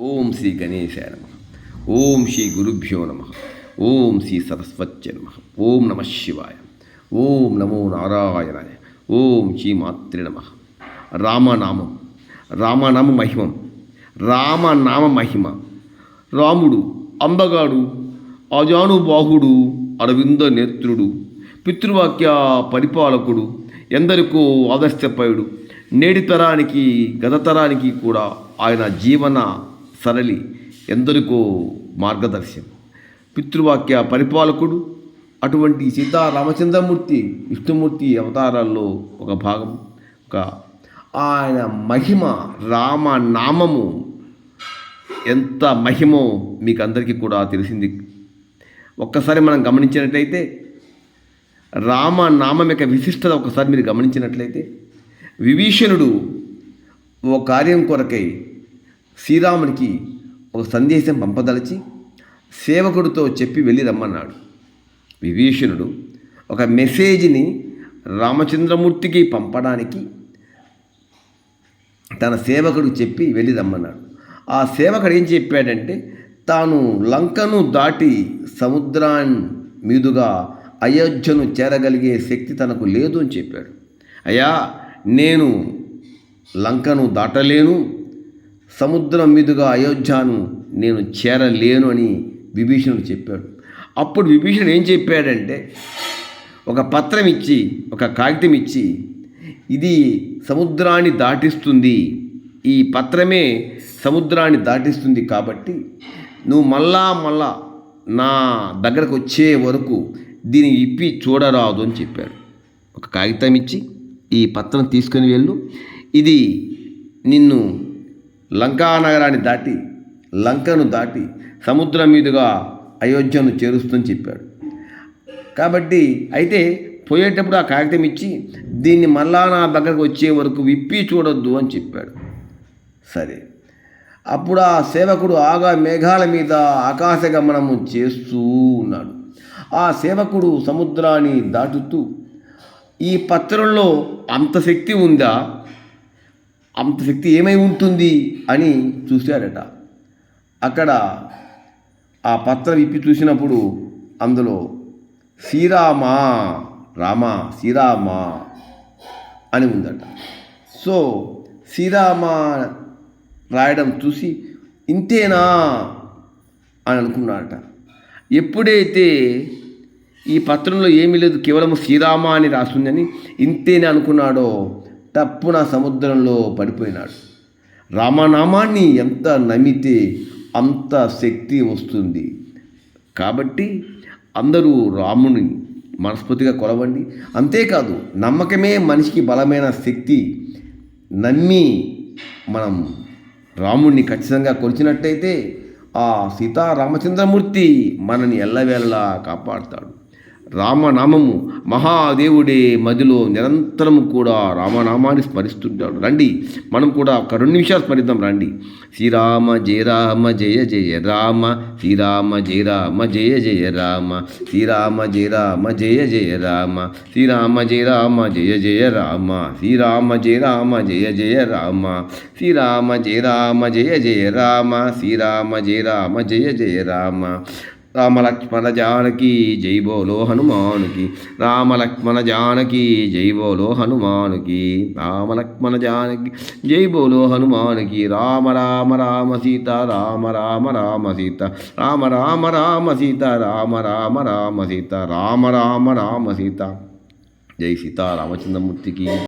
ఓం శ్రీ గణేశాయ నమ. ఓం శ్రీ గురుభ్యో నమ. ఓం శ్రీ సరస్వత్య నమ. ఓం నమ శివాయ. ఓం నమో నారాయణాయ. ఓం శ్రీ మాతృ నమ. రామనామం. రామనామ మహిమం. రామనామ మహిమ. రాముడు అంబగాడు అజానుబాహుడు అరవింద నేత్రుడు పితృవాక్య పరిపాలకుడు ఎందరికో ఆదర్శపయుడు నేటి తరానికి గత తరానికి కూడా ఆయన జీవన సరళి ఎందరికో మార్గదర్శనం పితృవాక్య పరిపాలకుడు అటువంటి సీతారామచంద్రమూర్తి విష్ణుమూర్తి అవతారాల్లో ఒక భాగం. ఒక ఆయన మహిమ రామ నామము ఎంత మహిమో మీకు అందరికీ కూడా తెలిసింది. ఒక్కసారి మనం గమనించినట్లయితే రామ నామం యొక్క విశిష్టత ఒకసారి మీరు గమనించినట్లయితే విభీషణుడు ఓ కార్యం కొరకై శ్రీరామునికి ఒక సందేశం పంపదలచి సేవకుడితో చెప్పి వెళ్ళి రమ్మన్నాడు. విభీషణుడు ఒక మెసేజ్ని రామచంద్రమూర్తికి పంపడానికి తన సేవకుడు చెప్పి వెళ్ళి రమ్మన్నాడు. ఆ సేవకుడు ఏం చెప్పాడంటే తాను లంకను దాటి సముద్రాన్ని మీదుగా అయోధ్యను చేరగలిగే శక్తి తనకు లేదు అని చెప్పాడు. అయ్యా నేను లంకను దాటలేను. సముద్రం మీదుగా అయోధ్యను నేను చేరలేను అని విభీషణుడు చెప్పాడు. అప్పుడు విభీషణుడు ఏం చెప్పాడంటే ఒక పత్రం ఇచ్చి ఒక కాగితం ఇచ్చి ఇది సముద్రాన్ని దాటిస్తుంది. ఈ పత్రమే సముద్రాన్ని దాటిస్తుంది కాబట్టి నువ్వు మళ్ళా మళ్ళా నా దగ్గరకు వచ్చే వరకు దీన్ని ఇప్పి చూడరాదు అని చెప్పాడు. ఒక కాగితం ఇచ్చి ఈ పత్రం తీసుకొని వెళ్ళు. ఇది నిన్ను లంకా నగరాన్ని దాటి లంకను దాటి సముద్రం మీదుగా అయోధ్యను చేరుస్తుందని చెప్పాడు. కాబట్టి అయితే పోయేటప్పుడు ఆ కాగితం ఇచ్చి దీన్ని మళ్ళా నా దగ్గరకు వచ్చే వరకు విప్పి చూడొద్దు అని చెప్పాడు. సరే. అప్పుడు ఆ సేవకుడు ఆగా మేఘాల మీద ఆకాశగమనము చేస్తూ ఉన్నాడు. ఆ సేవకుడు సముద్రాన్ని దాటుతూ ఈ పత్రంలో అంత శక్తి ఉందా? అంత శక్తి ఏమై ఉంటుంది అని చూశాడట. అక్కడ ఆ పత్రం ఇప్పి చూసినప్పుడు అందులో శ్రీరామా రామ శ్రీరామ అని ఉందట. సో శ్రీరామ రాయడం చూసి ఇంతేనా అని అనుకున్నాడట ఎప్పుడైతే ఈ పత్రంలో ఏమీ లేదు కేవలం శ్రీరామ అని రాస్తుందని ఇంతేనే అనుకున్నాడో టప్పున సముద్రంలో పడిపోయినాడు. రామనామాన్ని ఎంత నమ్మితే అంత శక్తి వస్తుంది. కాబట్టి అందరూ రాముని మనస్ఫూర్తిగా కొలవండి. అంతేకాదు నమ్మకమే మనిషికి బలమైన శక్తి. నమ్మి మనం రాముణ్ణి ఖచ్చితంగా కొలిచినట్టయితే ఆ సీతారామచంద్రమూర్తి మనని ఎల్లవేళలా కాపాడుతాడు. రామనామము మహాదేవుడే మదిలో నిరంతరము కూడా రామనామాన్ని స్మరిస్తుంటాడు. రండి మనం కూడా ఒక రెండు నిమిషాలు స్మరిద్దాం రండి. శ్రీరామ జయ రామ జయ జయ రామ. శ్రీరామ జయ రామ జయ జయ రామ. శ్రీరామ జయ రామ జయ జయ రామ. శ్రీరామ జయ రామ జయ జయ రామ. శ్రీరామ జయ రామ జయ జయ రామ. శ్రీరామ జయ రామ జయ జయ రామ. శ్రీరామ జయ రామ జయ జయ రామ. రామ లక్ష్మణ జానకి జై బోలో హనుమానుకి రామ లక్ష్మణ జానకి జై బోలో హనుమానుకి రామ లక్ష్మణ జానకి జై బోలో హనుమానుకి రామ రామ రామ సీత రామ రామ రామ సీత రామ రామ రామ సీత రామ రామ రామ సీత రామ రామ రామ సీత జై సీతారామచంద్రమూర్తికి